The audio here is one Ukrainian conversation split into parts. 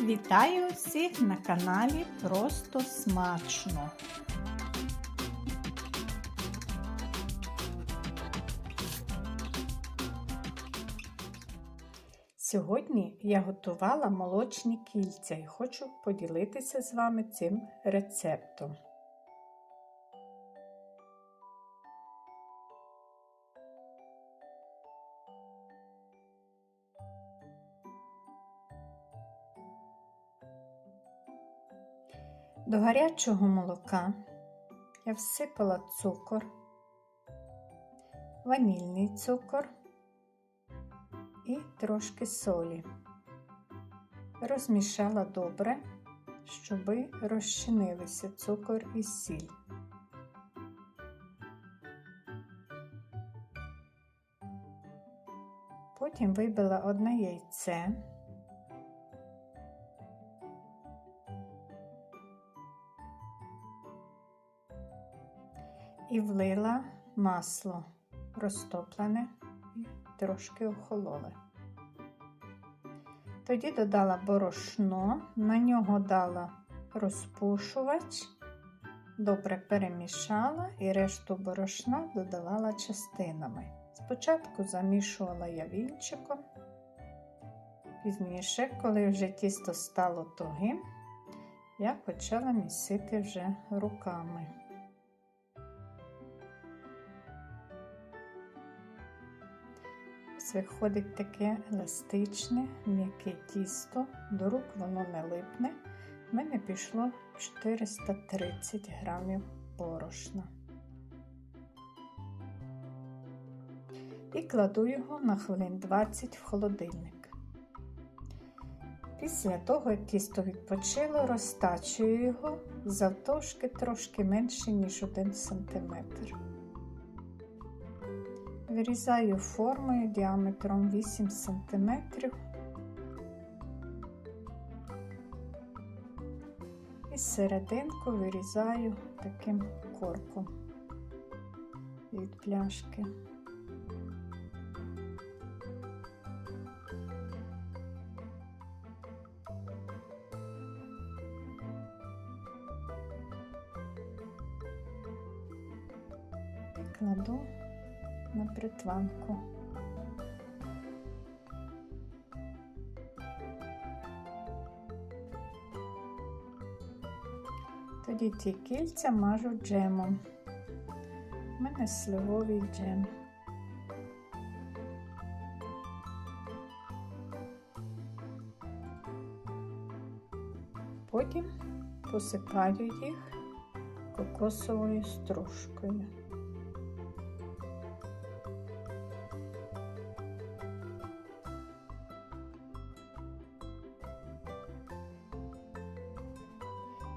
Вітаю всіх на каналі Просто Смачно. Сьогодні я готувала молочні кільця і хочу поділитися з вами цим рецептом. До гарячого молока я всипала цукор, ванільний цукор і трошки солі. Розмішала добре, щоб розчинилися цукор і сіль. Потім вибила одне яйце. І влила масло розтоплене і трошки охололе. Тоді додала борошно, на нього дала розпушувач, добре перемішала і решту борошна додавала частинами. Спочатку замішувала я вінчиком, пізніше, коли вже тісто стало тугим, я почала місити вже руками. Ось виходить таке еластичне, м'яке тісто, до рук воно не липне. В мене пішло 430 грамів борошна. І кладу його на хвилин 20 в холодильник. Після того, як тісто відпочило, розтачую його завтовшки трошки менше, ніж 1 см. Вирізаю формою діаметром 8 см. І серединку вирізаю таким корком від пляшки. Кладу на бритванку. Тоді ті кільця мажу джемом. У мене сливовий джем. Потім посипаю їх кокосовою стружкою.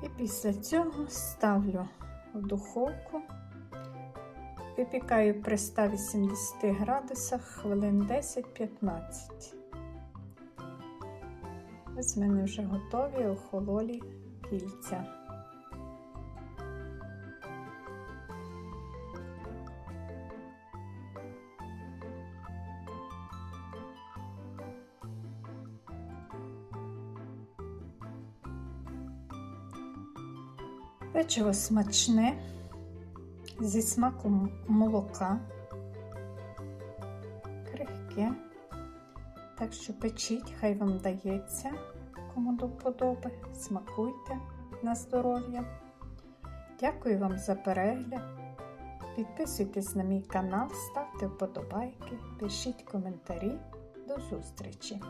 І після цього ставлю в духовку, випікаю при 180 градусах хвилин 10-15. Ось в мене вже готові охололі кільця. Печиво смачне зі смаком молока, крихке, так що печіть, хай вам дається, кому до вподоби, смакуйте на здоров'я. Дякую вам за перегляд. Підписуйтесь на мій канал, ставте вподобайки, пишіть коментарі. До зустрічі!